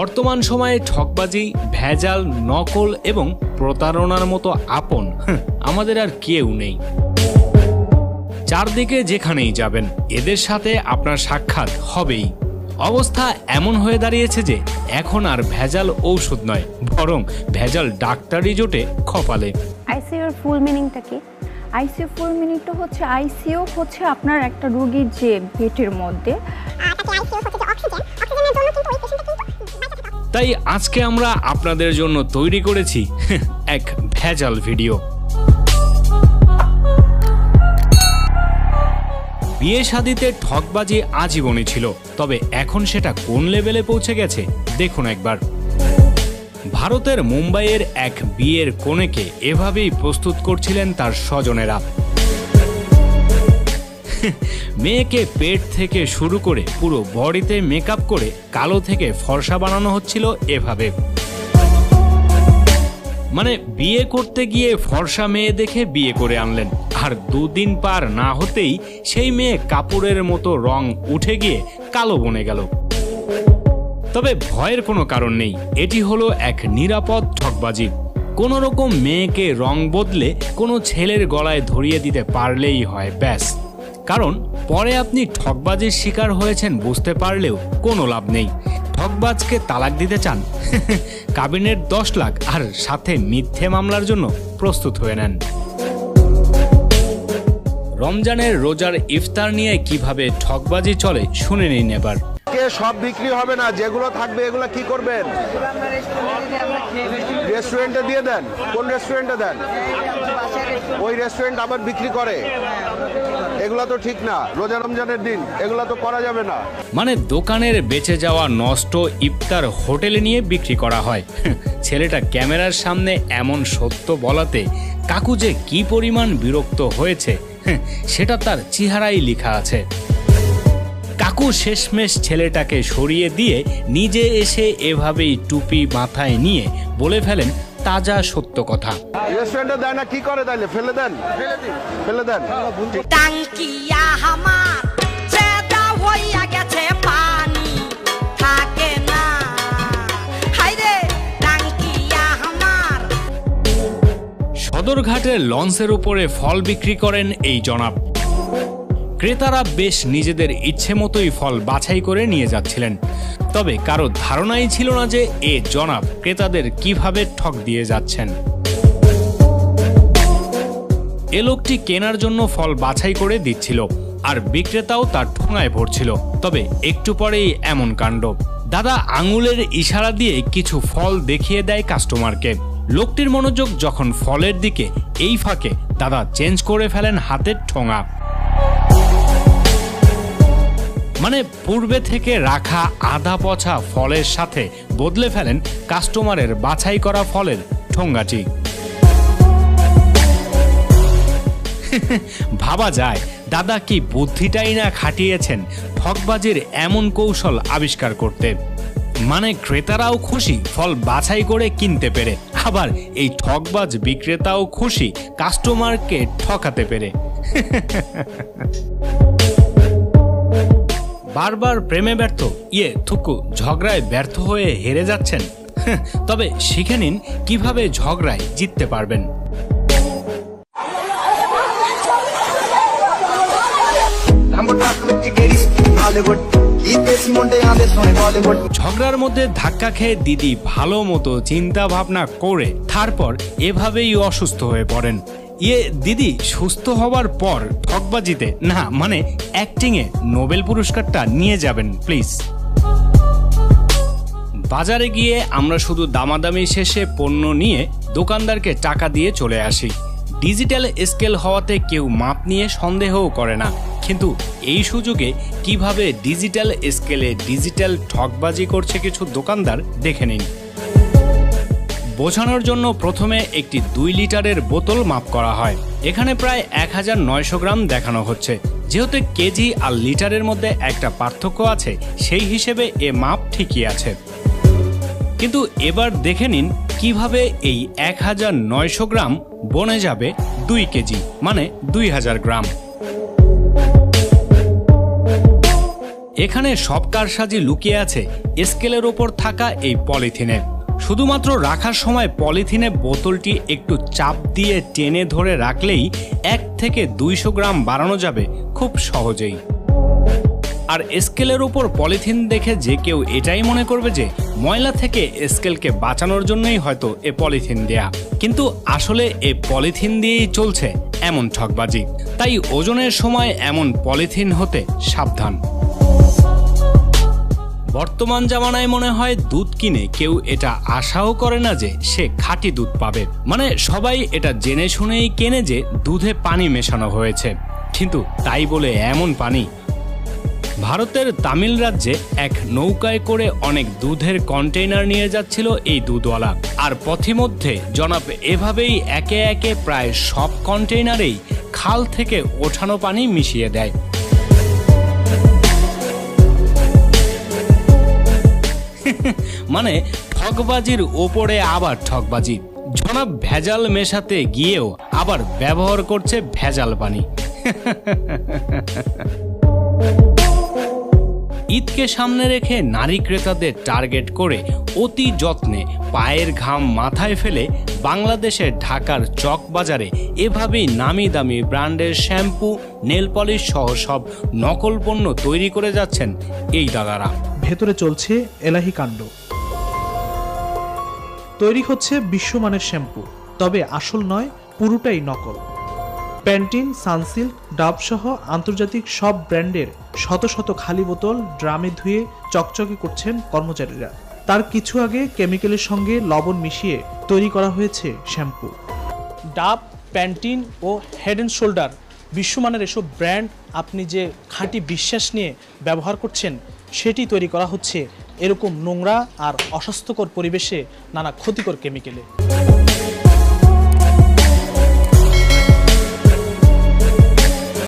বর্তমান সময়ে ঠকবাজি ভেজাল নকল এবং প্রতারণার মতো আপন আমাদের আর কেউ নেই। চারদিকে যেখানেই যাবেন এদের সাথে আপনার সাক্ষাৎ হবেই। অবস্থা এমন হয়ে দাঁড়িয়েছে যে এখন আর ভেজাল ঔষধ নয় বরং ভেজাল ডাক্তারি জোটে কপালে। আইসিইউর ফুল মিনিংটা কি? আইসিইউ ফুল মিনিংটা হচ্ছে আইসিইউ হচ্ছে আপনার একটা রোগীর যে পেটের মধ্যে। তাই আজকে আমরা আপনাদের জন্য তৈরি করেছি এক ভেজাল ভিডিও। বিয়ে শাদিতে ঠকবাজি আজীবনই ছিল, তবে এখন সেটা কোন লেভেলে পৌঁছে গেছে, দেখুন একবার। ভারতের মুম্বাইয়ের এক বিয়ের কনেকে এভাবেই প্রস্তুত করছিলেন তার স্বজনেরা। মেয়েকে পেট থেকে শুরু করে পুরো বডিতে মেকআপ করে কালো থেকে ফর্সা বানানো হচ্ছিল এভাবে। মানে বিয়ে করতে গিয়ে ফর্সা মেয়ে দেখে বিয়ে করে আনলেন। আর দুদিন পার না হতেই সেই মেয়ে কাপড়ের মতো রং উঠে গিয়ে কালো বনে গেল। তবে ভয়ের কোনো কারণ নেই। এটি হলো এক নিরাপদ ঠকবাজি। কোনো রকম মেয়েকে রং বদলে কোনো ছেলের গলায় ধরিয়ে দিতে পারলেই হয়, ব্যাস। কারণ পরে আপনি ঠকবাজির শিকার হয়েছেন বুঝতে পারলেও কোনো লাভ নেই। ঠকবাজকে তালাক দিতে চান। কাবিনের দশ লাখ আর সাথে মিথ্যে মামলার জন্য প্রস্তুত হয়ে নেন। রমজানের রোজার ইফতার নিয়ে কীভাবে ঠকবাজি চলে শুনে নিন এবার। কে সব বিক্রি হবে না? যেগুলো থাকবে এগুলো কি করবেন? রেস্টুরেন্টে দিয়ে দেন। কোন রেস্টুরেন্টে দেন? ওই রেস্টুরেন্ট আবার বিক্রি করে। এগুলো তো ঠিক না। রোজা রমজানের দিন, এগুলো তো করা যাবে না। মানে দোকানের বেঁচে যাওয়া নষ্ট ইফতার হোটেলে নিয়ে বিক্রি করা হয়। ছেলেটা ক্যামেরার সামনে এমন সত্য বলাতে কাকু যে কি পরিমাণ বিরক্ত হয়েছে, সেটা তার চেহারাই লেখা আছে। কাকু শেষমেশ ছেলেটাকে সরিয়ে দিয়ে নিজে এসে এভাবেই টুপি মাথায় নিয়ে বলে ফেলেন তাজা সত্য কথা। রেস্টুরেন্টে দেয় না কি করে তাইলে? ফেলে দেন। ফেলে দেন। টাঙ্কিয়া হামার হইয়া গেছে পানি। থাকে না। হাইরে টাঙ্কিয়া হামার। সদরঘাটের লঞ্চের উপরে ফল বিক্রি করেন এই জনাব। ক্রেতারা বেশ নিজেদের ইচ্ছে মতোই ফল বাছাই করে নিয়ে যাচ্ছিলেন। তবে কারও ধারণাই ছিল না যে এ জনাব ক্রেতাদের কীভাবে ঠক দিয়ে যাচ্ছেন। এ লোকটি কেনার জন্য ফল বাছাই করে দিচ্ছিল, আর বিক্রেতাও তার ঠোঙায় ভরছিল। তবে একটু পরেই এমন কাণ্ড। দাদা আঙুলের ইশারা দিয়ে কিছু ফল দেখিয়ে দেয় কাস্টমারকে। লোকটির মনোযোগ যখন ফলের দিকে এই ফাঁকে, দাদা চেঞ্জ করে ফেলেন হাতের ঠোঙা। মানে পূর্বে থেকে রাখা আধা পচা ফলের সাথে বদলে ফেলেন কাস্টমারের বাছাই করা ফলের ঠোঙ্গাটি। ভাবা যায়, দাদা কি বুদ্ধিটাই না খাটিয়েছেন ঠকবাজির এমন কৌশল আবিষ্কার করতে। মানে ক্রেতারাও খুশি ফল বাছাই করে কিনতে পেরে, আবার এই ঠকবাজ বিক্রেতাও খুশি কাস্টমারকে ঠকাতে পেরে। বারবার প্রেমে ব্যর্থ ইয়ে থুকু, ঝগড়ায় ব্যর্থ হয়ে হেরে যাচ্ছেন তবে শিখে নিন কীভাবে ঝগড়ায় জিততে পারবেন. ঝগড়ার মধ্যে ধাক্কা খেয়ে দিদি ভালো মতো চিন্তা ভাবনা করে, তারপর এভাবেই অসুস্থ হয়ে পড়েন ইয়ে দিদি, সুস্থ হওয়ার পর ঠকবাজিতে না মানে অ্যাক্টিংয়ে নোবেল পুরস্কারটা নিয়ে যাবেন প্লিজ বাজারে গিয়ে আমরা শুধু দামাদামি শেষে পণ্য নিয়ে দোকানদারকে টাকা দিয়ে চলে আসি। ডিজিটাল স্কেল হওয়াতে কেউ মাপ নিয়ে সন্দেহও করে না। কিন্তু এই সুযোগে কীভাবে ডিজিটাল স্কেলে ডিজিটাল ঠকবাজি করছে কিছু দোকানদার, দেখে নিন। বোঝানোর জন্য প্রথমে একটি দুই লিটারের বোতল মাপ করা হয়। এখানে প্রায় এক হাজার নয়শো গ্রাম দেখানো হচ্ছে। যেহেতু কেজি আর লিটারের মধ্যে একটা পার্থক্য আছে, সেই হিসেবে এ মাপ ঠিকই আছে। কিন্তু এবার দেখে নিন কীভাবে এই এক হাজার নয়শো গ্রাম বনে যাবে দুই কেজি মানে দুই হাজার গ্রাম। এখানে সব কারসাজি লুকিয়ে আছে, স্কেলের ওপর থাকা এই পলিথিনে। শুধুমাত্র রাখার সময় পলিথিনে বোতলটি একটু চাপ দিয়ে টেনে ধরে রাখলেই এক থেকে দুইশো গ্রাম বাড়ানো যাবে খুব সহজেই। আর স্কেলের উপর পলিথিন দেখে যে কেউ এটাই মনে করবে যে ময়লা থেকে স্কেলকে বাঁচানোর জন্যই হয়তো এ পলিথিন দেয়া। কিন্তু আসলে এ পলিথিন দিয়েই চলছে এমন ঠকবাজি তাই ওজনের সময় এমন পলিথিন হতে সাবধান। বর্তমান জামানায় মনে হয় দুধ কিনে কেউ এটা আশাও করে না যে সে খাঁটি দুধ পাবে। মানে সবাই এটা জেনে শুনেই কেনে যে দুধে পানি মেশানো হয়েছে। কিন্তু তাই বলে এমন পানি? ভারতের তামিল রাজ্যে এক নৌকায় করে অনেক দুধের কন্টেইনার নিয়ে যাচ্ছিল এই দুধওয়ালা। আর পথিমধ্যে জনাব এভাবেই একে একে প্রায় সব কন্টেইনারেই খাল থেকে ওঠানো পানি মিশিয়ে দেয়। মানে ঠকবাজির ওপরে আবার ঠকবাজি জনাব ভেজাল মেশাতে গিয়েও আবার ব্যবহার করছে ভেজাল পানি। ঈদকে সামনে রেখে নারী ক্রেতাদের টার্গেট করে অতি যত্নে পায়ের ঘাম মাথায় ফেলে বাংলাদেশের ঢাকার চক বাজারে এভাবেই নামি দামি ব্র্যান্ডের শ্যাম্পু, নেল পলিশ সহ সব নকল পণ্য তৈরি করে যাচ্ছেন এই দাদারা। ভেতরে চলছে এলাহি কাণ্ড। তৈরি হচ্ছে বিশ্বমানের শ্যাম্পু, তবে আসল নয়, পুরোটাই নকল। প্যান্টিন, সানসিল্ক ডাব সহ আন্তর্জাতিক সব ব্র্যান্ডের শত শত খালি বোতল ড্রামে ধুয়ে চকচকে করছেন কর্মচারীরা। তার কিছু আগে কেমিক্যালের সঙ্গে লবণ মিশিয়ে তৈরি করা হয়েছে শ্যাম্পু। ডাব, প্যান্টিন ও হেড অ্যান্ড শোল্ডার বিশ্বমানের এসব ব্র্যান্ড আপনি যে খাঁটি বিশ্বাস নিয়ে ব্যবহার করছেন, সেটি তৈরি করা হচ্ছে এরকম নোংরা আর অস্বাস্থ্যকর পরিবেশে নানা ক্ষতিকর কেমিক্যালে।